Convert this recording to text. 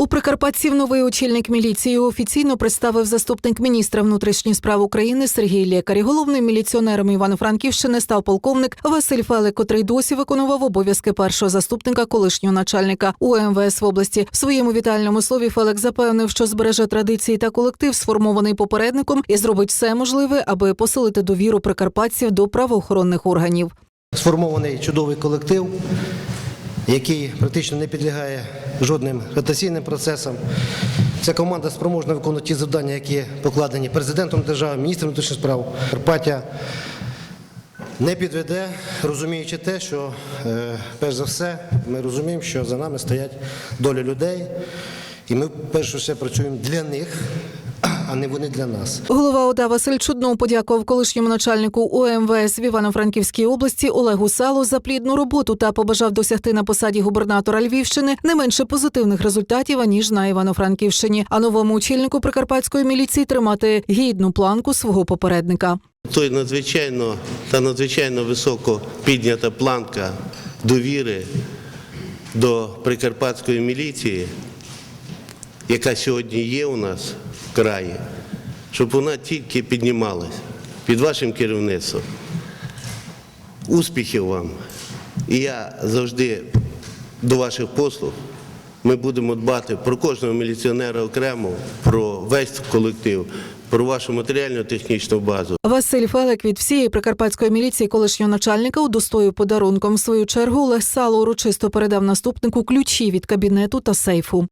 У Прикарпатців новий очільник міліції офіційно представив заступник міністра внутрішніх справ України Сергій Лєкар. Головним міліціонером Івано-Франківщини став полковник Василь Фелик, котрий досі виконував обов'язки першого заступника колишнього начальника УМВС в області. В своєму вітальному слові Фелик запевнив, що збереже традиції та колектив, сформований попередником, і зробить все можливе, аби посилити довіру прикарпатців до правоохоронних органів. Сформований чудовий колектив, який практично не підлягає жодним ротаційним процесам. Ця команда спроможна виконувати ті завдання, які покладені президентом держави, міністром внутрішніх справ. Карпаття не підведе, розуміючи те, що е, перш за все ми розуміємо, що за нами стоять долі людей, і ми перш за все працюємо для них, а не вони для нас. Голова ОДА Василь Чуднов подякував колишньому начальнику УМВС в Івано-Франківській області Олегу Салу за плідну роботу та побажав досягти на посаді губернатора Львівщини не менше позитивних результатів аніж на Івано-Франківщині. А новому очільнику прикарпатської міліції тримати гідну планку свого попередника. Той надзвичайно та надзвичайно високо піднята планка довіри до прикарпатської міліції, яка сьогодні є у нас в краї, щоб вона тільки піднімалась під вашим керівництвом. Успіхів вам! І я завжди до ваших послуг. Ми будемо дбати про кожного міліціонера окремо, про весь колектив, про вашу матеріально-технічну базу. Василь Фелик від всієї прикарпатської міліції колишнього начальника удостоїв подарунком. В свою чергу Олег Сало урочисто передав наступнику ключі від кабінету та сейфу.